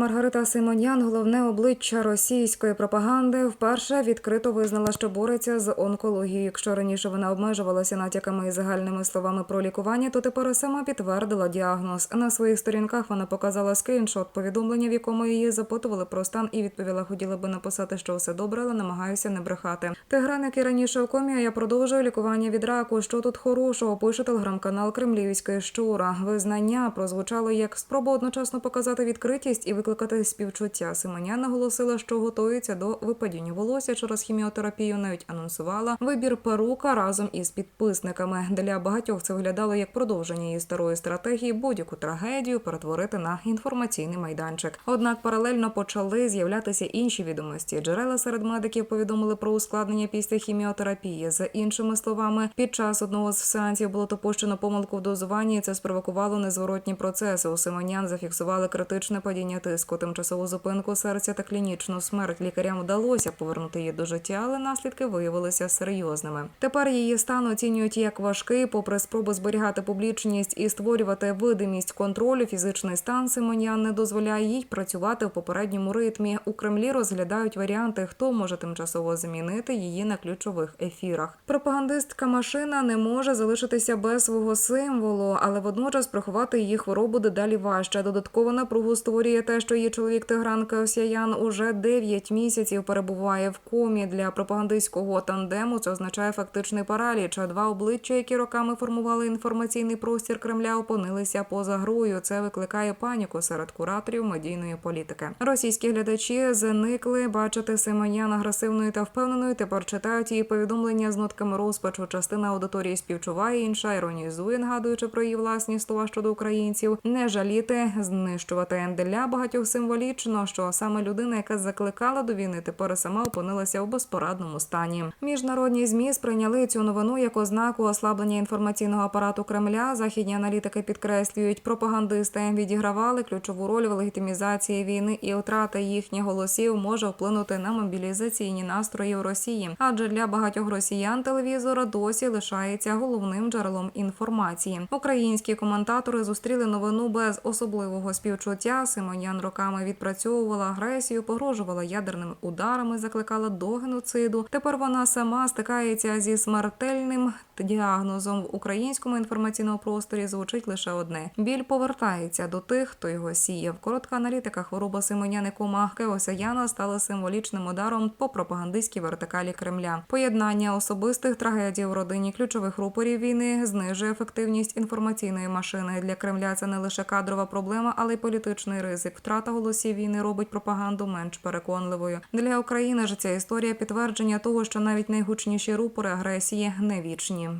Маргарита Симонян, головне обличчя російської пропаганди, вперше відкрито визнала, що бореться з онкологією. Якщо раніше вона обмежувалася натяками і загальними словами про лікування, то тепер сама підтвердила діагноз. На своїх сторінках вона показала скріншот повідомлення, в якому її запитували про стан, і відповіла, хотіла би написати, що все добре, але намагаюся не брехати. Тигран, який раніше у комі, я продовжую лікування від раку. Що тут хорошого? Пише телеграм-канал Кремлівської щура. Визнання прозвучало як спроба одночасно показати відкритість і викликати співчуття. Симонян наголосила, що готується до випадіння волосся через хіміотерапію. Навіть анонсувала вибір перука разом із підписниками. Для багатьох це виглядало як продовження її старої стратегії будь-яку трагедію перетворити на інформаційний майданчик. Однак паралельно почали з'являтися інші відомості. Джерела серед медиків повідомили про ускладнення після хіміотерапії. За іншими словами, під час одного з сеансів було допущено помилку в дозуванні. і Це спровокувало незворотні процеси. У Симонян зафіксували критичне падіння тиску, тимчасову зупинку серця та клінічну смерть. Лікарям вдалося повернути її до життя, але наслідки виявилися серйозними. Тепер її стан оцінюють як важкий, попри спроби зберігати публічність і створювати видимість контролю. Фізичний стан Симонян не дозволяє їй працювати в попередньому ритмі. У Кремлі розглядають варіанти, хто може тимчасово замінити її на ключових ефірах. Пропагандистка машина не може залишитися без свого символу, але водночас приховати її хворобу дедалі важче. Додатково напругу створює те, що її чоловік Тигран Кеосяян уже 9 місяців перебуває в комі для пропагандистського тандему. Це означає фактичний параліч. А два обличчя, які роками формували інформаційний простір Кремля, опинилися поза грою. Це викликає паніку серед кураторів медійної політики. Російські глядачі зникли бачити Симонян агресивною та впевненою. Тепер читають її повідомлення з нотками розпачу. Частина аудиторії співчуває, інша іронізує, нагадуючи про її власні слова щодо українців. Не жаліти, знищувати для багатьох символічно, що саме людина, яка закликала до війни, тепер сама опинилася у безпорадному стані. Міжнародні змі сприйняли цю новину як ознаку ослаблення інформаційного апарату Кремля. Західні аналітики підкреслюють, пропагандисти відігравали ключову роль в легітимізації війни, і втрата їхніх голосів може вплинути на мобілізаційні настрої у Росії. Адже для багатьох росіян телевізор досі лишається головним джерелом інформації. Українські коментатори зустріли новину без особливого співчуття. Симонян роками відпрацьовувала агресію, погрожувала ядерними ударами, закликала до геноциду. Тепер вона сама стикається зі смертельним діагнозом в українському інформаційному просторі. Звучить лише одне: біль повертається до тих, хто його сіяв. Коротка аналітика хвороба Симоняни Кома Кеосаяна стала символічним ударом по пропагандистській вертикалі Кремля. Поєднання особистих трагедій в родині ключових рупорів війни знижує ефективність інформаційної машини. Для Кремля це не лише кадрова проблема, але й політичний ризик. Втрата голосів війни робить пропаганду менш переконливою. Для України ж ця історія підтвердження того, що навіть найгучніші рупори агресії не вічні.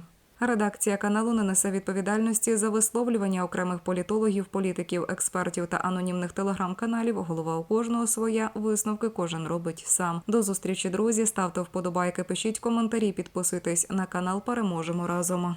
Редакція каналу не несе відповідальності за висловлювання окремих політологів, політиків, експертів та анонімних телеграм-каналів. Голова у кожного своя висновки кожен робить сам. До зустрічі, друзі. Ставте вподобайки, пишіть коментарі, підписуйтесь на канал. Переможемо разом.